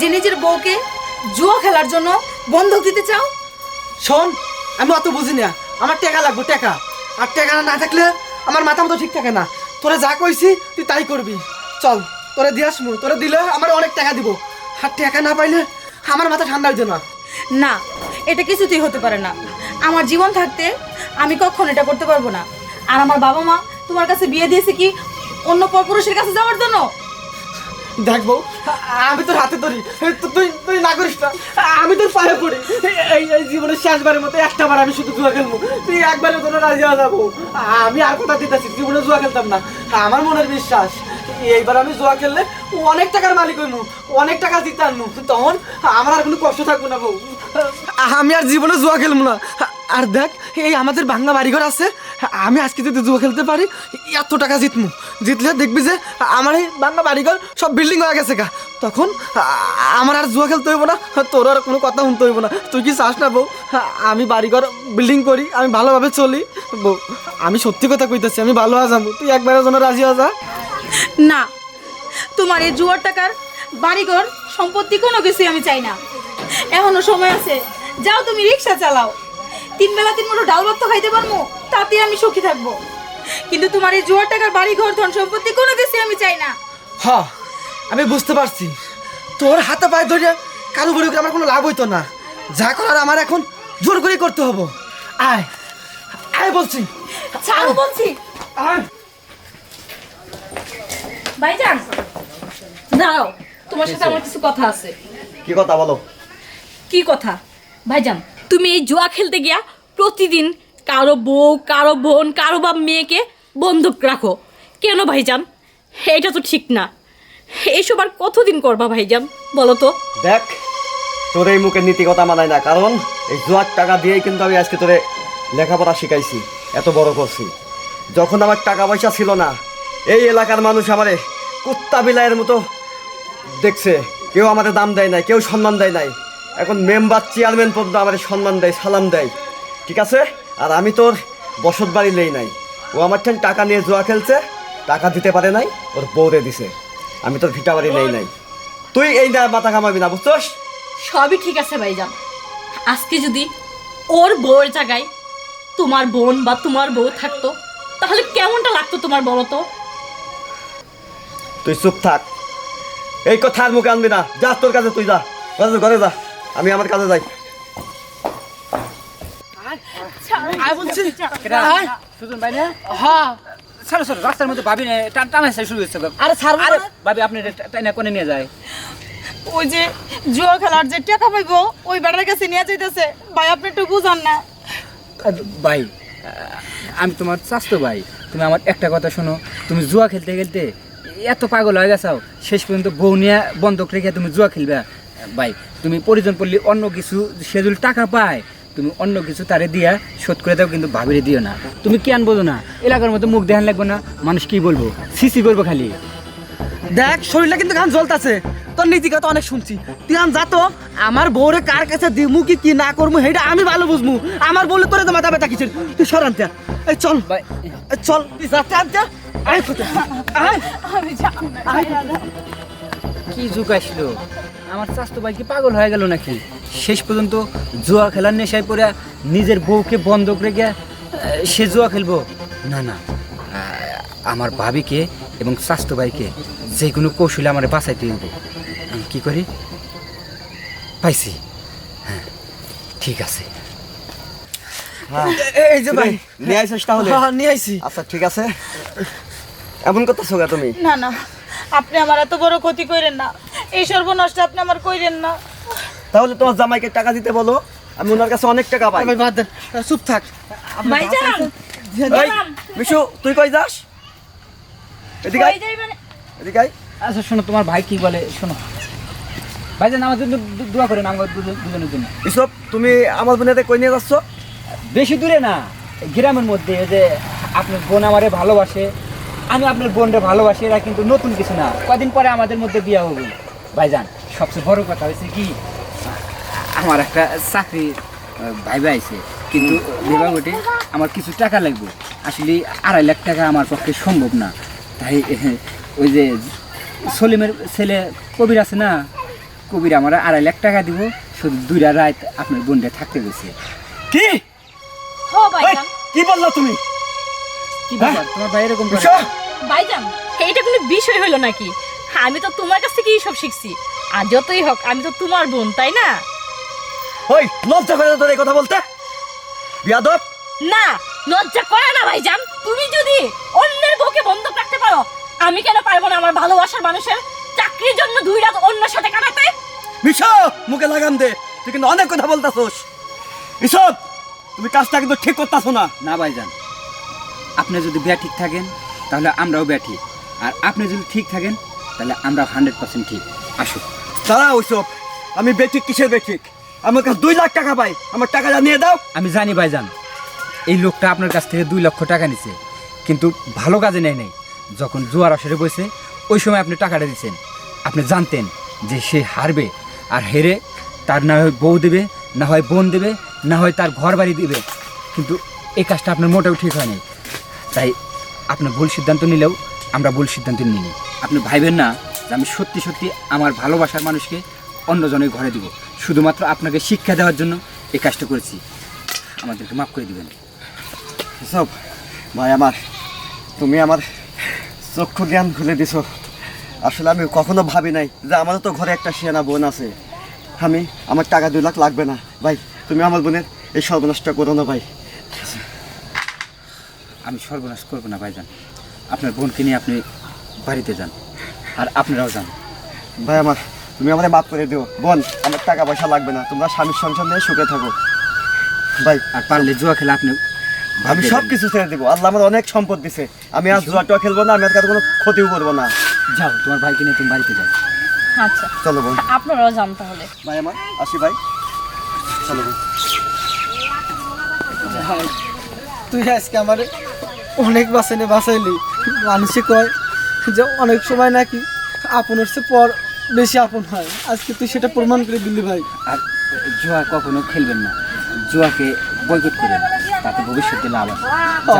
যে নিজের বউকে জুয়া খেলার জন্য বন্ধক দিতে চাও? শোন আমি অত বুঝি না। আমার টাকা লাগবে টাকা। আর টাকা না থাকলে আমার মাথা মতো ঠিক থাকে না। তোরা যা কইছি তুই তাই করবি। চল তোরে দিয়ে আসমু তোরে দিলে আমার অনেক টাকা দিব। আর টাকা না পাইলে আমার মাথা ঠান্ডা হইছে না। না এটা কিছুতেই হতে পারে না। আমার জীবন থাকতে আমি কখনো এটা করতে পারব না। আর আমার বাবা মা তোমার কাছে বিয়ে দিয়েছে কি অন্য পরপুরুষের কাছে যাওয়ার জন্য? দেখব আমি তোর হাতে ধরি। তুই তুই না করিস না। আমি তোর পায়ে পড়ি। এই এই জীবনের শেষবারের মতো একটা বার আমি শুধু জুয়া খেলব। তুই একবারের জন্য রাজি হয়ে যাব। আমি আর কোথা দিতেছি, জীবনে জুয়া খেলতাম না। আমার মনের বিশ্বাস, এইবার আমি জুয়া খেললে অনেক টাকার মালিক হইনু অনেক টাকা দিতে আনু তখন আমার আর কোনো কষ্ট থাকব না বউ। আমি আর জীবনে জুয়া খেলব না। আর দেখ, এই আমাদের বাংলা বাড়িঘর আছে আমি আজকে যদি জুয়া খেলতে পারি, এত টাকা জিতমু। জিতলে দেখবি যে, আমার এই বাংলা বাড়িঘর সব বিল্ডিং হয়ে গেছে গা। তখন আমার আর জুয়া খেলতে হইব না, তোর আর কোনো কথা শুনতে হইব না। তুই কি চাস না বউ? আমি বাড়িঘর বিল্ডিং করি, আমি ভালোভাবে চলি। বউ, আমি সত্যি কথা কইতেছি, আমি ভালো আজামু তুই একবারের জন্য রাজি হয়ে যা। না, তোমার এই জুয়ার টাকার বাড়িঘর সম্পত্তি কোনো কিছুই আমি চাই না। এখনও সময় আছে, যাও তুমি রিক্সা চালাও। তিন বেলা তিন মুঠো ডাল ভাত তো খাইতে পারব তাতে আমি সুখী থাকব। কিন্তু তোমার এই জুয়ার টাকার বাড়ি ঘর ধন সম্পত্তি কোনো কিছুই আমি চাই না। হ আমি বুঝতে পারছি। তোর হাতে পায়ে ধরে কারও বড়ি করে আমার কোনো লাভ হইতো না। যা করার আমার এখন জোর করে করতে হব। আয় আয় বলছি। ছাড়ো বলছি। আয়। ভাইজান দাঁড়াও তোমার সাথে আমার কিছু কথা আছে। কি কথা বলো? কি কথা? ভাইজান তুমি এই জুয়া খেলতে গিয়া প্রতিদিন কারও বউ, কারও বোন, কারও বা মেয়েকে বন্ধক রাখো। কেন ভাইজান? এটা তো ঠিক না। এইসব আর কতদিন করবা ভাইজান, বলো তো? দেখ, তোর এই মুখের নীতি কথা মানায় না, কারণ এই জোয়ার টাকা দিয়েই কিন্তু আমি আজকে তোরে লেখাপড়া শিখাইছি, এত বড় করছি। যখন আমার টাকা পয়সা ছিল না, এই এলাকার মানুষ আমারে কুত্তা বিলাইয়ের মতো দেখছে। কেউ আমাদের দাম দেয় নাই, কেউ সম্মান দেয় নাই। এখন মেম্বার চেয়ারম্যান পর্যন্ত আমাদের সম্মান দেয়, সালাম দেয়। ঠিক আছে? আর আমি তোর বসত বাড়ি নেই নাই। ও আমার ঠেন টাকা নিয়ে জোয়া খেলছে টাকা দিতে পারে নাই ওর বউরে দিছে। আমি তোর ভিটা বাড়ি নেই নাই। তুই এই না মাথা কামাবি না বুঝছস? সবই ঠিক আছে ভাইজান। আজকে যদি ওর বউয়ের জায়গায় তোমার বোন বা তোমার বউ থাকতো তাহলে কেমনটা লাগতো তোমার বলো তো? তুই চুপ থাক। এই কথা আর মুখে আনবি না। যা তোর কাছে তুই যা। ঘরে ঘরে যা। আমি আমার কাছে যাই। বলছি এটা আয় সুজন ভাই না? হ্যাঁ ছাড়ো ছাড়ো রাস্তার মধ্যে ভাবি না টান টান আসা শুরু হয়েছে আরে ছাড়বো আরে না। ভাবি আপনি এটা টাইনা কোনে নিয়ে যায়? ওই যে জুয়া খেলার যে টাকা পাইবো ওই বেটার কাছে নিয়ে যাইতেছে। ভাই আপনি একটু বুঝান না। ভাই আমি তোমার চাস্তো ভাই। তুমি আমার একটা কথা শোনো তুমি জুয়া খেলতে খেলতে এত পাগল হয়ে গেছাও শেষ পর্যন্ত বউ নিয়ে বন্ধক রেখে তুমি জুয়া খেলবে। ভাই তুমি পরিজন পড়লে অন্য কিছু সে যদি টাকা পায়। তুমি অন্য কিছু তারে দিয়া শোধ করে দাও কিন্তু ভাবিরে দিও না। তুমি কেন বোঝো না? এলাকার মতো মুখ দেখান লাগবে না মানুষ কি বলব? সিসি করব খালি। দেখ শরীরটা কিন্তু গান জ্বলতাছে। তোর নীতি কথা অনেক শুনছি। তুই আন যা তো আমার বউরে কার কাছে দিমু কি কি না করমু সেটা আমি ভালো বুঝমু। আমার বলে তোরে তো মাথা ব্যথা কিছু তুই সর আনতে এই চল। ভাই। চল তুই যাতে আনতে আয় কোথায়? আয়। আয় কি যুগ আসলো? আমার স্বাস্থ্য ভাই কি পাগল হয়ে গেল নাকি? শেষ পর্যন্ত জুয়া খেলার নেশায় পড়ে নিজের বউকে বন্ধক রেখে সে জুয়া খেলব। না না আমার ভাবিকে এবং স্বাস্থ্য ভাইকে যে কোনো কৌশলে আমার বাঁচাইতে হইব। আমি কি করি? পাইছি। হ্যাঁ ঠিক আছে। হ্যাঁ এই যে ভাই। নিয়ে তাহলে? হ্যাঁ, নিয়ে আইছি। আচ্ছা ঠিক আছে। এমন কথা সোগা তুমি? না না আপনি আমার এত বড় ক্ষতি করেন না। এই সর্বনষ্ট আপনি আমার কইরেন না। তাহলে তোমার জামাইকে টাকা দিতে বলো আমি ওনার কাছে অনেক টাকা পাই। ভাই বাদ দেন চুপ থাক। ভাইজান এই, মিশু তুই কই যাস? এদিকে আয়, যাই মানে এদিকে আয়। আচ্ছা শোনো তোমার ভাই কি বলে শোনো। ভাইজান আমার জন্য দোয়া করেন আমার দুজনের জন্য। ইসব তুমি আমার বোনেতে কই নিয়ে যাচ্ছ? বেশি দূরে না গ্রামের মধ্যে এই যে আপনার বোন আমারে ভালোবাসে আমি আপনার বোনরে ভালোবাসি এরা কিন্তু নতুন কিছু না। কদিন পরে আমাদের মধ্যে বিয়ে হবে ভাইজান সবচেয়ে বড় কথা হয়েছে কি আমার একটা চাকরি আহ, ভাই ভাই আছে কিন্তু বিভাগটি আমার কিছু টাকা লাগবে। আসলে আড়াই লাখ টাকা আমার পক্ষে সম্ভব না। তাই ওই যে সলিমের ছেলে কবির আছে না কবির আমার আড়াই লাখ টাকা দিব শুধু দুইটা রাত আপনার বোনটা থাকতে গেছে কি? কি বললা তুমি? কি তোমার ভাই এরকম! ভাইজান এইটা কোনো বিষয় হলো নাকি? আমি তো তোমার কাছ থেকেই সব শিখছি। আর যতই হোক আমি তো তোমার বোন তাই না? ওই লজ্জা করে না তোর এই কথা বলতে? বিয়াদব। না লজ্জা করে না ভাইজান। তুমি যদি অন্যের বউকে বন্ধক রাখতে পারো আমি কেন পারব না আমার ভালোবাসার মানুষের চাকরির জন্য দুই রাত অন্যের সাথে কাটাতে? বিশা মুখে লাগাম দে। তুই কিন্তু অনেক কথা বলতাছোস। এসব তুমি কাজটা কিন্তু ঠিক করতাছো না। না ভাইজান। আপনি যদি ব্যাট ঠিক থাকেন তাহলে আমরাও ব্যাটি আর আপনি যদি ঠিক থাকেন তাহলে আমরা হান্ড্রেড পার্সেন্ট ঠিক। আসো দাঁড়া ওইসব আমি বেঠিক কিসের বেঠিক? আমার কাছে দুই লাখ টাকা পাই। আমার টাকাটা নিয়ে দাও। আমি জানি ভাই ভাইজান এই লোকটা আপনার কাছ থেকে দুই লক্ষ টাকা নিছে কিন্তু ভালো কাজে নেয় নাই। যখন জোয়ার আসরে বসে ওই সময় আপনি টাকাটা দিচ্ছেন আপনি জানতেন যে সে হারবে আর হেরে তার না হয় বউ দেবে না হয় বোন দেবে না হয় তার ঘর বাড়ি দেবে। কিন্তু এই কাজটা আপনার মোটেও ঠিক হয়নি। তাই আপনি ভুল সিদ্ধান্ত নিলেও আমরা ভুল সিদ্ধান্ত নিইনি। আপনি ভাইবেন না যে আমি সত্যি সত্যি আমার ভালোবাসার মানুষকে অন্যজনের ঘরে দিব। শুধুমাত্র আপনাকে শিক্ষা দেওয়ার জন্য এই কাজটা করেছি। আমাদেরকে মাফ করে দিবেন। সব ভাই আমার তুমি আমার চক্ষু জ্ঞান খুলে দিছো। আসলে আমি কখনো ভাবি নাই যে আমারও তো ঘরে একটা সেনা বোন আছে। আমি আমার টাকা দুই লাখ লাগবে না। ভাই তুমি আমার বোনের এই সর্বনষ্ট করো না ভাই। আমি সর্বনাশ করব না ভাইজান। আপনার বোনকে নিয়ে আপনি বাড়িতে যান আর আপনারাও যান। ভাই আমার তুমি আমাদের মাফ করে দিও। বোন আমার টাকা পয়সা লাগবে না। তোমরা স্বামীর সংসার নিয়ে সুখে থাকো। ভাই আর পারলে জুয়া খেলে আপনি আমি সব কিছু ছেড়ে দেবো। আল্লাহ আমার অনেক সম্পদ দিছে। আমি আর জুয়া টুয়া খেলব না আমি আর কোনো ক্ষতিও করব না। যাও তোমার ভাইকে নিয়ে তুমি বাড়িতে যাও। আচ্ছা। চলো বোন। আপনারাও যান তাহলে। ভাই আমার আসি ভাই। চলো বোন। তুই আজকে আমার অনেক বাঁচাইলে বাঁচাইলি। মানুষে কয় যে অনেক সময় নাকি আপনার পর বেশি আপন হয়। আজকে তুই সেটা প্রমাণ করে দিলি ভাই। আর জুয়া কখনো খেলবেন না। জুয়াকে বয়কট করেন তাতে ভবিষ্যতে লাভ আছে।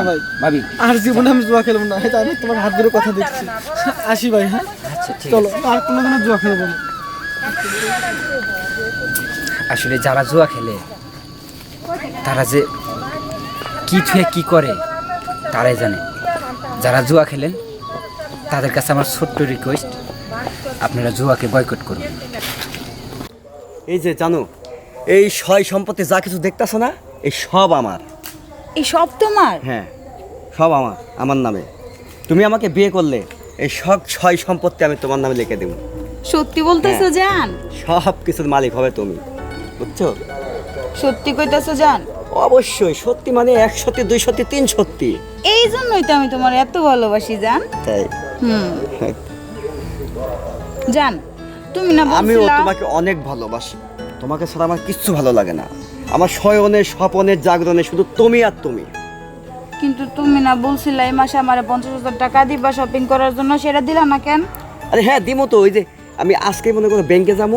ভাই। ভাবি। আর জীবনে আমি জুয়া খেলব না। এটা আমি তোমার হাত ধরে কথা দিচ্ছি। আসি ভাই হ্যাঁ? আচ্ছা ঠিক চলো আর কোনো দিনও জুয়া খেলব না। আসলে যারা জুয়া খেলে তারা যে কি থুয়ে কি করে তারাই জানে। যারা জুয়া খেলেন তাদের কাছে আমার ছোট্ট রিকোয়েস্ট আপনারা জুয়াকে বয়কট করুন। এই যে জানো এই সয় সম্পত্তি যা কিছু দেখতেছো না এই সব আমার। এই সব তোমার? হ্যাঁ সব আমার আমার নামে। তুমি আমাকে বিয়ে করলে এই সব ছয় সম্পত্তি আমি তোমার নামে লিখে দেবো। সত্যি বলতেছো জান? সব কিছুর মালিক হবে তুমি বুঝছ? সত্যি কইতাছো জান? অবশ্যই সত্যি মানে এক সত্যি দুই সত্যি তিন সত্যি এই জন্যই তো আমি তোমার এত ভালোবাসি জান। তাই। হুম। জান তুমি না আমিও বলছিলা তোমাকে অনেক ভালোবাসি। তোমাকে ছাড়া আমার কিচ্ছু ভালো লাগে না। আমার শয়নে স্বপনে জাগরণে শুধু তুমি আর তুমি। কিন্তু তুমি না বলছিলা এই মাসে আমার পঞ্চাশ হাজার টাকা দিবা শপিং করার জন্য সেটা দিলা না কেন? আরে হ্যাঁ দিমো তো ওই যে আমি আজকে মনে করো ব্যাংকে যাব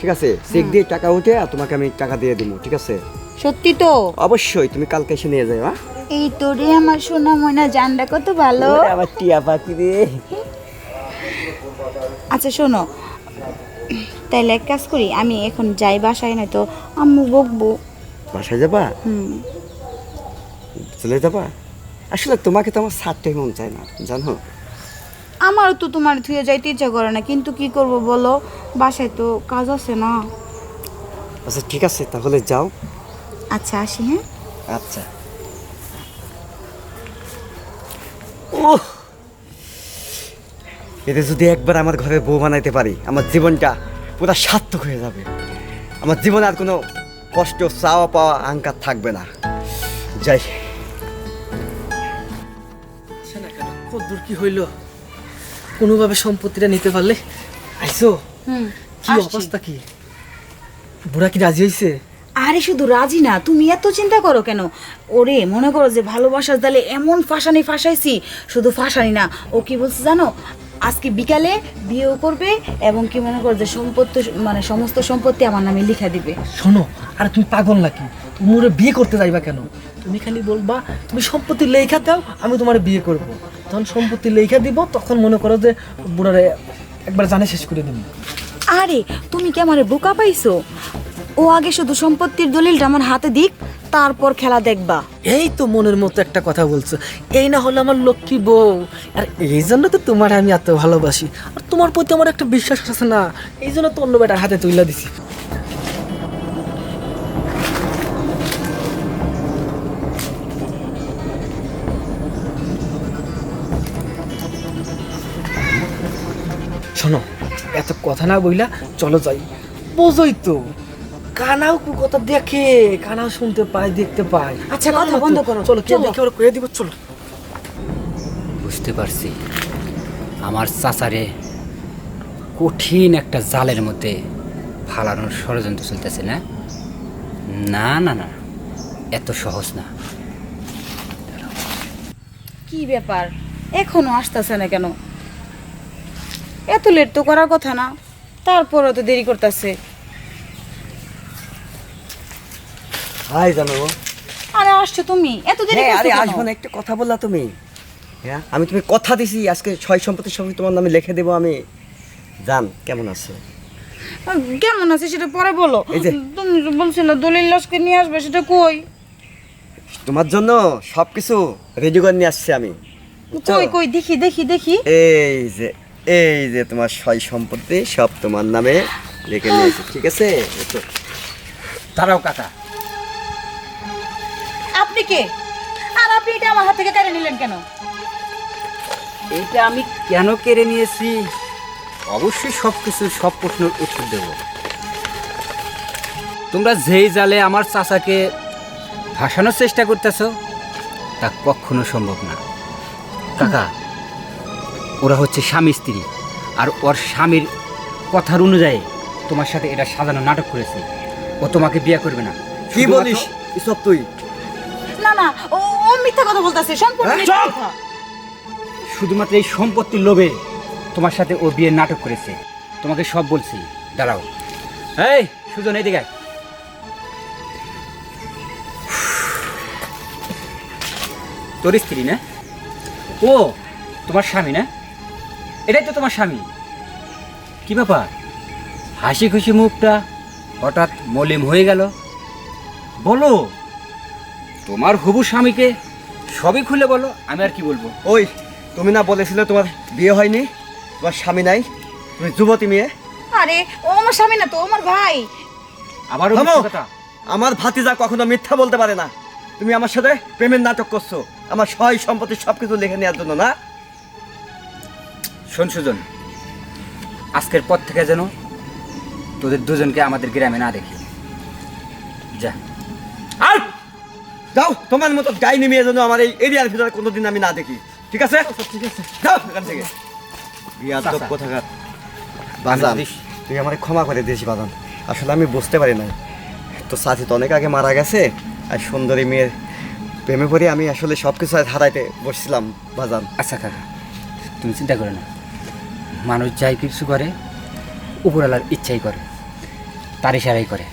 ঠিক আছে? চেক দিয়ে টাকা উঠে আর তোমাকে আমি টাকা দিয়ে দিব ঠিক আছে? সত্যি তো? অবশ্যই তুমি কালকে এসে নিয়ে যাও হ্যাঁ? এই তোরে আমার সোনা ময়না জানটা কত ভালো। আমার টিয়া পাখি রে। আচ্ছা শোনো। তাইলে এক কাজ করি আমি এখন যাই বাসায় না তো আম্মু বকবো। বাসায় যাবা? হুম। চলে যাবা? আসলে তোমাকে তো আমার সাতটাই মন চায় না জানো? আমারও তো তোমার থুয়ে যাইতে ইচ্ছা করে না কিন্তু কি করব বলো? বাসায় তো কাজ আছে না। আচ্ছা ঠিক আছে তাহলে যাও। আচ্ছা আসি হ্যাঁ? আচ্ছা। ওহ! এতে যদি একবার আমার ঘরে বউ বানাইতে পারি আমার জীবনটা পুরো সার্থক হয়ে যাবে। আমার জীবনে আর কোনো কষ্ট চাওয়া পাওয়া আঙ্কার থাকবে না। যাই। কদ্দূর কি হইল? কোনোভাবে সম্পত্তিটা নিতে পারলে? আইসো। কি অবস্থা কি? বুড়া কি রাজি হয়েছে আরে শুধু রাজি না তুমি এত চিন্তা করো কেন? ওরে মনে করো যে ভালোবাসার জালে এমন ফাঁসানি ফাঁসাইছি শুধু ফাঁসানি না ও কি বলছে জানো? আজকে বিকালে বিয়েও করবে এবং কি মনে করো যে সম্পত্তি মানে সমস্ত সম্পত্তি আমার নামে লিখা দিবে। শোনো আর তুমি পাগল নাকি? তুমি ওরে বিয়ে করতে যাইবা কেন? তুমি খালি বলবা তুমি সম্পত্তি লেখা দাও আমি তোমার বিয়ে করব। তখন সম্পত্তি লেখা দিব তখন মনে করো যে বুড়ারে একবার জানে শেষ করে দিব। আরে তুমি কি আমারে বোকা পাইছো? ও আগে শুধু সম্পত্তির দলিলটা আমার হাতে দিক তারপর খেলা দেখবা। এই তো মনের মতো একটা কথা বলছো। এই না হলো আমার লক্ষ্মী বউ। আর এই জন্য তো তোমার আমি এত ভালোবাসি। আর তোমার প্রতি আমার একটা বিশ্বাস আছে না, এই জন্য তো অন্য বেটার হাতে তুলে দিছি। শোনো, এত কথা না বইলা চলো যাই। বোঝই তো। কানাও কু কথা দেখে কানাও শুনতে পায় দেখতে পায়। আচ্ছা, কথা বন্ধ করো, চলো কে চলো। দেখে ওরা কয়ে দিব চলো। বুঝতে পারছি। আমার চাচারে কঠিন একটা জালের মধ্যে ফালানোর ষড়যন্ত্র চলতেছে না? না না না। এত সহজ না। কি ব্যাপার? এখনও আসতেছে না কেন? এত লেট তো করার কথা না। তারপরও তো দেরি করতেছে। হাই জানো আরে আসছো তুমি এত দেরি হ্যাঁ আরে করছ আসব না একটা কথা বললা তুমি। হ্যাঁ আমি তুমি কথা দিছি আজকে ছয় সম্পত্তির সঙ্গে তোমার নামে লিখে দেবো আমি। জান কেমন আছে? কেমন আছে সেটা পরে বলো। তুমি বলছিলে দলিল লস্কে নিয়ে আসবে সেটা কই? তোমার জন্য সব কিছু রেডি করে নিয়ে আসছি আমি? কই কই দেখি দেখি দেখি। এই যে এই যে তোমার সয় সম্পত্তি সব তোমার নামে লিখে নিয়েছি ঠিক আছে। তারাও কাকা। আপনি কে? আর আপনি এটা আমার হাত থেকে কেড়ে নিলেন কেন? এটা আমি কেন কেড়ে নিয়েছি? অবশ্যই সব কিছুর সব প্রশ্নের উত্তর দেব। তোমরা যেই জালে আমার চাচাকে ভাসানোর চেষ্টা করতেছ তা কখনো সম্ভব না। কাকা ওরা হচ্ছে স্বামী স্ত্রী আর ওর স্বামীর কথার অনুযায়ী তোমার সাথে এটা সাজানো নাটক করেছে। ও তোমাকে বিয়ে করবে না। কি বলিস? এসব তুই? না না ও ও মিথ্যা কথা বলতাছে সম্পূর্ণ? মিথ্যা চুপ! কথা। শুধুমাত্র এই সম্পত্তির লোভে তোমার সাথে ও বিয়ে নাটক করেছে। তোমাকে সব বলছি দাঁড়াও। এই সুজন এইদিকে আয়। তোর স্ত্রী না? ও তোমার স্বামী না? এটাই তো তোমার স্বামী। কি ব্যাপার? হাসি খুশি মুখটা হঠাৎ মলিম হয়ে গেল। বলো তোমার হবু স্বামীকে সবই খুলে বলো আমি আর কি বলব? ওই তুমি না বলেছিলে তোমার বিয়ে হয়নি? তোমার স্বামী নাই? তুমি যুবতী মেয়ে। আরে ও আমার স্বামী না তো ও আমার ভাই। আবারও থামো। মিথ্যে কথা। আমার ভাতিজা কখনো মিথ্যা বলতে পারে না। তুমি আমার সাথে প্রেমের নাটক করছ। আমার সহায় সম্পত্তি সব কিছু লিখে নেওয়ার জন্য না? শোন সুজন আজকের পর থেকে যেন তোদের দুজনকে আমাদের গ্রামে না দেখি। যা। যাও তোমার মতো গাইনি মেয়ে যেন আমার এই এরিয়ার ভিতরে কোনোদিন আমি না দেখি। ঠিক আছে? ঠিক আছে। যাও এখান থেকে। কোথাকার বাজান। তুই আমার ক্ষমা করে দিস বাজান। আসলে আমি বুঝতে পারি নাই। তো সাথী তো অনেক আগে মারা গেছে আর সুন্দরী মেয়ের প্রেমে পড়ে আমি আসলে সব কিছু হারাইতে বসছিলাম বাজান। আচ্ছা কাকা তুমি চিন্তা করো না। মানুষ যাই কিছু করে উপরওয়ালার ইচ্ছাই করে তার ইশারাই করে।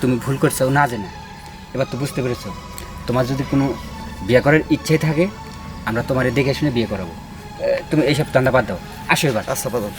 তুমি ভুল করছ না জেনে। এবার তো বুঝতে পেরেছ, তোমার যদি কোনো বিয়ে করার ইচ্ছাই থাকে, আমরা তোমার দেখে শুনে বিয়ে করাবো। তুমি এইসব ধান্দা বাদ দাও। আসো এবার। আচ্ছা বাজান